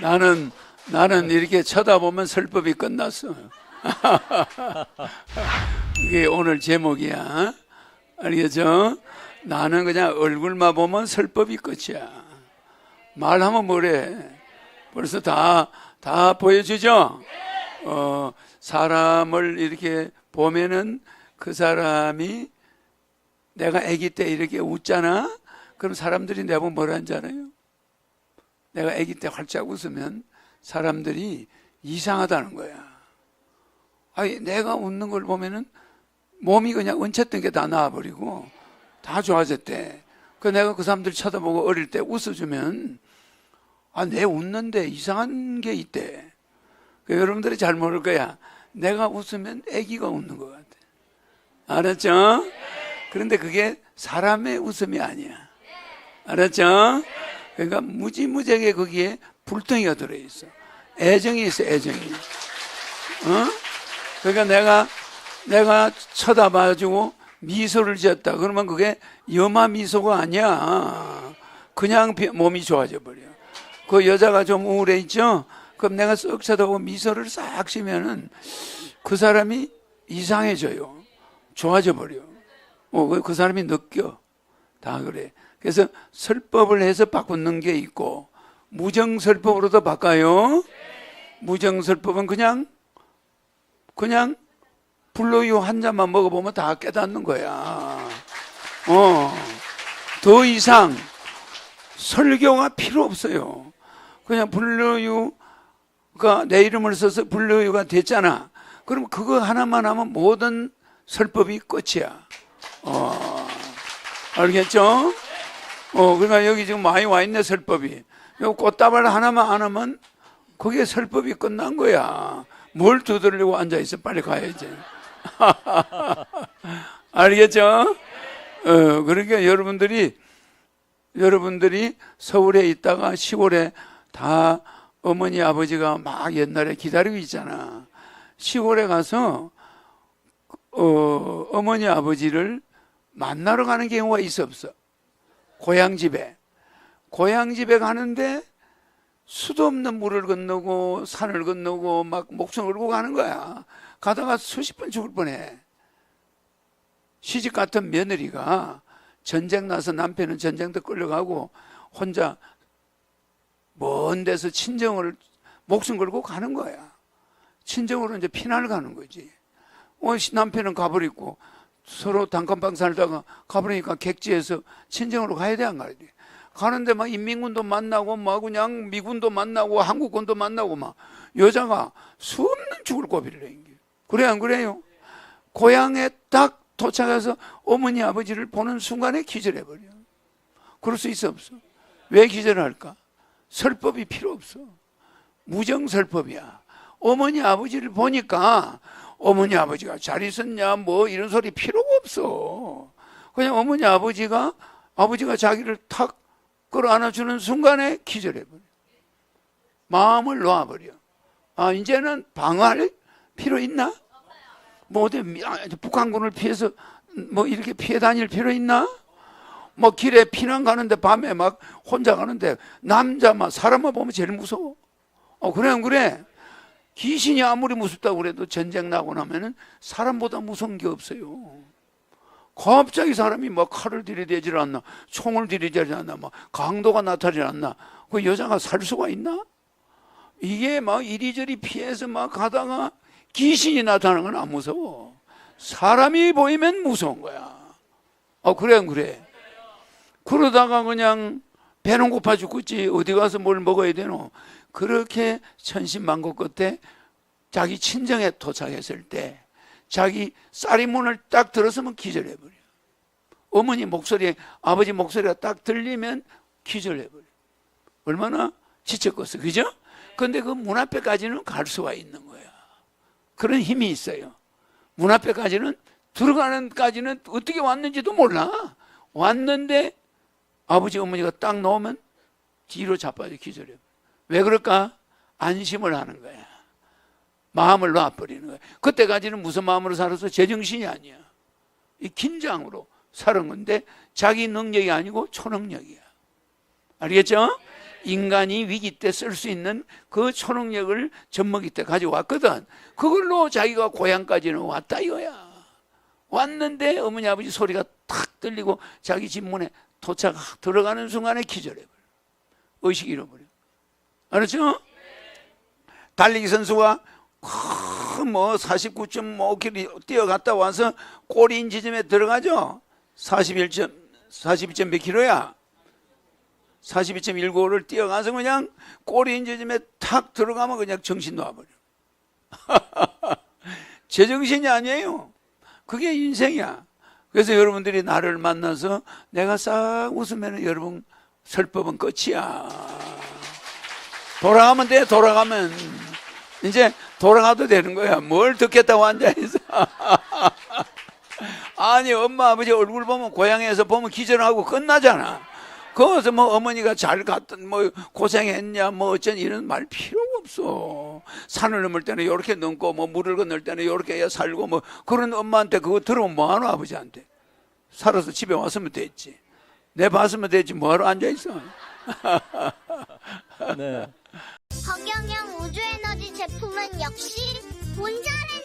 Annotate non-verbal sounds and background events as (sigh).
나는 나는 이렇게 쳐다보면 설법이 끝났어. (laughs) 이게 오늘 제목이야. 알겠죠? 나는 그냥 얼굴만 보면 설법이 끝이야. 말하면 뭐래? 벌써 다, 다 보여주죠? 어, 사람을 이렇게 보면은 그 사람이 내가 아기 때 이렇게 웃잖아? 그럼 사람들이 내보면 뭐라는 줄 알아요? 내가 아기 때 활짝 웃으면 사람들이 이상하다는 거야. 아니, 내가 웃는 걸 보면은 몸이 그냥 얹혔던 게 다 나와버리고 다 좋아졌대. 그 내가 그 사람들 쳐다보고 어릴 때 웃어주면 아, 내 웃는데 이상한 게 있대. 그 여러분들이 잘 모를 거야. 내가 웃으면 아기가 웃는 것 같아. 알았죠? 그런데 그게 사람의 웃음이 아니야. 알았죠? 그러니까 무지무지하게 거기에 불덩이가 들어있어. 애정이 있어, 애정이. 어? 그러니까 내가, 내가 쳐다봐주고 미소를 지었다. 그러면 그게 염화 미소가 아니야. 그냥 비- 몸이 좋아져 버려. 그 여자가 좀 우울해 있죠? 그럼 내가 쓱 쳐다보고 미소를 싹 지면은 그 사람이 이상해져요. 좋아져 버려. 어, 그- 그 사람이 느껴. 다 그래. 그래서 설법을 해서 바꾸는 게 있고, 무정설법으로도 바꿔요. 무정설법은 그냥, 그냥 불로유 한 잔만 먹어보면 다 깨닫는 거야. 어, 더 이상 설교가 필요 없어요. 그냥 불로유가 내 이름을 써서 불로유가 됐잖아. 그럼 그거 하나만 하면 모든 설법이 끝이야. 어, 알겠죠? 어, 그러니까 여기 지금 많이 와 있네, 설법이. 요 꽃다발 하나만 안 하면 그게 설법이 끝난 거야. 뭘 두드리려고 앉아있어? 빨리 가야지. (laughs) 알겠죠? 어, 그러니까 여러분들이, 여러분들이 서울에 있다가 시골에 다 어머니, 아버지가 막 옛날에 기다리고 있잖아. 시골에 가서, 어, 어머니, 아버지를 만나러 가는 경우가 있어 없어? 고향 집에. 고향 집에 가는데 수도 없는 물을 건너고 산을 건너고 막 목숨 걸고 가는 거야. 가다가 수십 번 죽을 뻔해. 시집 같은 며느리가 전쟁 나서 남편은 전쟁도 끌려가고 혼자 먼 데서 친정을 목숨 걸고 가는 거야. 친정으로 이제 피난을 가는 거지. 어, 시- 남편은 가버리고 서로 단칸방 살다가 가버리니까 객지에서 친정으로 가야 돼 안 가야 돼. 가는데 막 인민군도 만나고 막 그냥 미군도 만나고 한국군도 만나고 막 여자가 수없는 죽을 고비를 행겨. 그래 안 그래요? 고향에 딱 도착해서 어머니 아버지를 보는 순간에 기절해 버려. 그럴 수 있어 없어? 왜 기절할까? 설법이 필요 없어. 무정설법이야. 어머니 아버지를 보니까 어머니 아버지가 잘 있었냐 뭐 이런 소리 필요가 없어. 그냥 어머니 아버지가 아버지가 자기를 탁 끌어안아주는 순간에 기절해버려. 마음을 놓아버려. 아, 이제는 방어할 필요 있나? 뭐 어디 미- 아, 북한군을 피해서 뭐 이렇게 피해 다닐 필요 있나? 뭐 길에 피난 가는데 밤에 막 혼자 가는데 남자만 사람만 보면 제일 무서워. 어 그래 안 그래? 귀신이 아무리 무섭다고 그래도 전쟁 나고 나면은 사람보다 무서운 게 없어요. 갑자기 사람이 막 칼을 들이대질 않나, 총을 들이대질 않나, 막 강도가 나타나지 않나, 그 여자가 살 수가 있나? 이게 막 이리저리 피해서 막 가다가 귀신이 나타나는 건 안 무서워. 사람이 보이면 무서운 거야. 어, 그래, 안 그래? 그러다가 그냥 배는 고파 죽겠지. 어디 가서 뭘 먹어야 되노? 그렇게 천신만고 끝에 자기 친정에 도착했을 때 자기 쌀이 문을 딱 들었으면 기절해버려. 어머니 목소리, 아버지 목소리가 딱 들리면 기절해버려. 얼마나 지쳤겠어. 그죠? 근데 그 문 앞에까지는 갈 수가 있는 거야. 그런 힘이 있어요. 문 앞에까지는 들어가는 까지는 어떻게 왔는지도 몰라. 왔는데 아버지 어머니가 딱 놓으면 뒤로 자빠져 기절해. 왜 그럴까? 안심을 하는 거야. 마음을 놔버리는 거야. 그때까지는 무슨 마음으로 살아서 제정신이 아니야. 이 긴장으로 사는 건데 자기 능력이 아니고 초능력이야. 알겠죠? 인간이 위기 때 쓸 수 있는 그 초능력을 젖먹이 때 가져왔거든. 그걸로 자기가 고향까지는 왔다 이거야. 왔는데 어머니 아버지 소리가 탁 들리고 자기 집 문에 도착 들어가는 순간에 기절해버려. 의식 잃어버려. 알았죠? 달리기 선수가 뭐 49.5km 뛰어갔다 와서 꼬리인 지점에 들어가죠. 41점 42점 몇 킬로야? 42.195를 뛰어가서 그냥 꼬리인 지점에 탁 들어가면 그냥 정신 놔버려. (laughs) 제정신이 아니에요. 그게 인생이야. 그래서 여러분들이 나를 만나서 내가 싹 웃으면 여러분 설법은 끝이야. 돌아가면 돼, 돌아가면. 이제 돌아가도 되는 거야. 뭘 듣겠다고 앉아있어. (laughs) 아니, 엄마, 아버지 얼굴 보면 고향에서 보면 기절하고 끝나잖아. 거기서 뭐 어머니가 잘 갔던 뭐 고생했냐 뭐 어쩐 이런 말 필요가 없어. 산을 넘을 때는 이렇게 넘고 뭐 물을 건널 때는 이렇게 해야 살고 뭐 그런 엄마한테 그거 들으면 뭐하노 아버지한테. 살아서 집에 왔으면 됐지. 내 봤으면 됐지 뭐하러 앉아 있어. (laughs) 네. (laughs) 허경영 우주에너지 제품은 역시 본전의